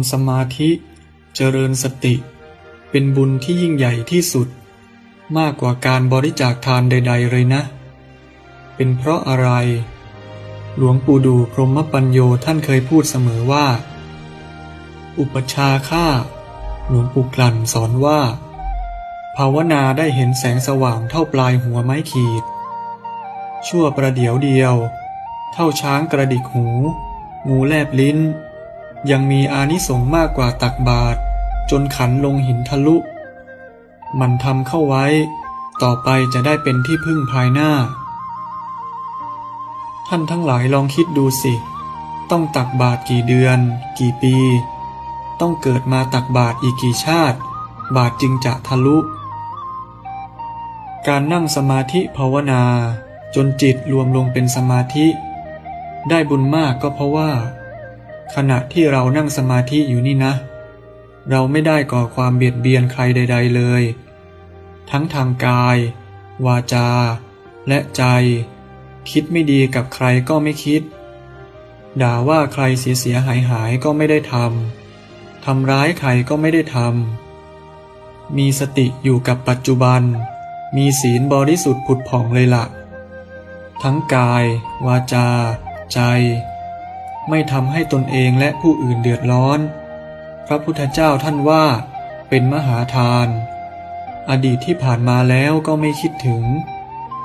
ำสมาธิเจริญสติ เป็นบุญที่ยิ่งใหญ่ที่สุด มากกว่าการบริจาคทานใด ๆ เลยนะ เป็นเพราะอะไร หลวงปู่ดูพรหมปัญโยท่านเคยพูดเสมอว่า อุปชาข้าหลวงปู่กลั่นสอนว่า ภาวนาได้เห็นแสงสว่างเท่าปลายหัวไม้ขีด ชั่วประเดี๋ยวเดียว เท่าช้างกระดิกหู งูแลบลิ้น ยังมีอานิสงส์มากกว่าตักบาตรจนขันลงหินทะลุ มันทำเข้าไว้ ต่อไปจะได้เป็นที่พึ่งภายหน้า ท่านทั้งหลายลองคิดดูสิ ต้องตักบาตรกี่เดือน กี่ปี ต้องเกิดมาตักบาตรอีกกี่ชาติ บาตรจึงจะทะลุ การนั่งสมาธิภาวนา จนจิตรวมลงเป็นสมาธิ ได้บุญมากก็เพราะว่า ขณะที่เรานั่งสมาธิอยู่นี่นะ เราไม่ได้ก่อความเบียดเบียนใครใด ๆเลย ทั้งทางกาย วาจา และใจ คิดไม่ดีกับใครก็ไม่คิด ด่าว่าใครเสียเสียหายหายก็ไม่ได้ทำทำร้ายใครก็ไม่ได้ทำมีสติอยู่กับปัจจุบัน มีศีลบริสุทธิ์ผุดผ่องเลยละ่ะ ทั้งกาย วาจา ใจ ไม่ทำให้ตนเองและผู้อื่นเดือดร้อน พระพุทธเจ้าท่านว่า เป็นมหาทาน อดีตที่ผ่านมาแล้วก็ไม่คิดถึง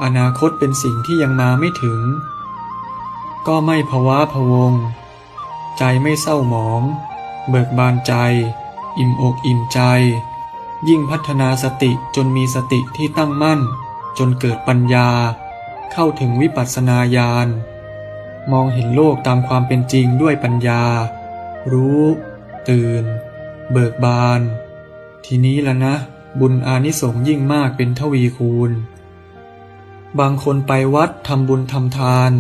อนาคตเป็นสิ่งที่ยังมาไม่ถึง ก็ไม่ภาวะพวง ใจไม่เศร้าหมอง เบิกบานใจ อิ่มอกอิ่มใจ ยิ่งพัฒนาสติจนมีสติที่ตั้งมั่น จนเกิดปัญญา เข้าถึงวิปัสสนาญาณ มองเห็นโลกตามความเป็นจริงด้วยปัญญา รู้ ตื่น เบิกบาน ทีนี้ละนะ บุญอานิสงส์ยิ่งมากเป็นทวีคูณ บางคนไปวัดทำบุญทำทาน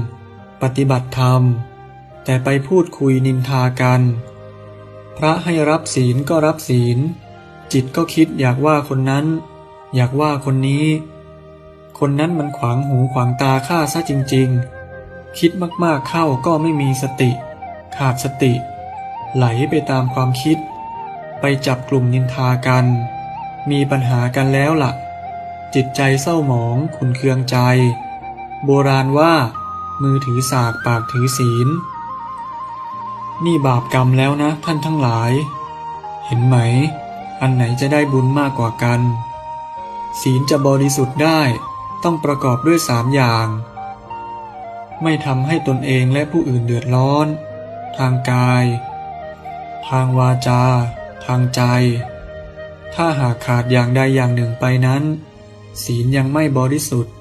ปฏิบัติธรรม แต่ไปพูดคุยนินทากัน พระให้รับศีลก็รับศีล จิตก็คิดอยากว่าคนนั้น อยากว่าคนนี้ คนนั้นมันขวางหูขวางตาข้าซะจริง ๆ คิดมากๆเข้าก็ไม่มีสติ ขาดสติ ไหลไปตามความคิด ไปจับกลุ่มนินทากัน มีปัญหากันแล้วล่ะ จิตใจเศร้าหมองขุนเคืองใจ โบราณว่า มือถือสากปากถือศีล นี่บาปกรรมแล้วนะท่านทั้งหลาย เห็นไหม อันไหนจะได้บุญมากกว่ากัน ศีลจะบริสุทธิ์ได้ต้องประกอบด้วยสามอย่าง ไม่ทำให้ตนเองและผู้อื่นเดือดร้อน ทางกาย ทางวาจา ทางใจ ถ้าหากขาดอย่างใดอย่างหนึ่งไปนั้น ศีลยังไม่บริสุทธิ์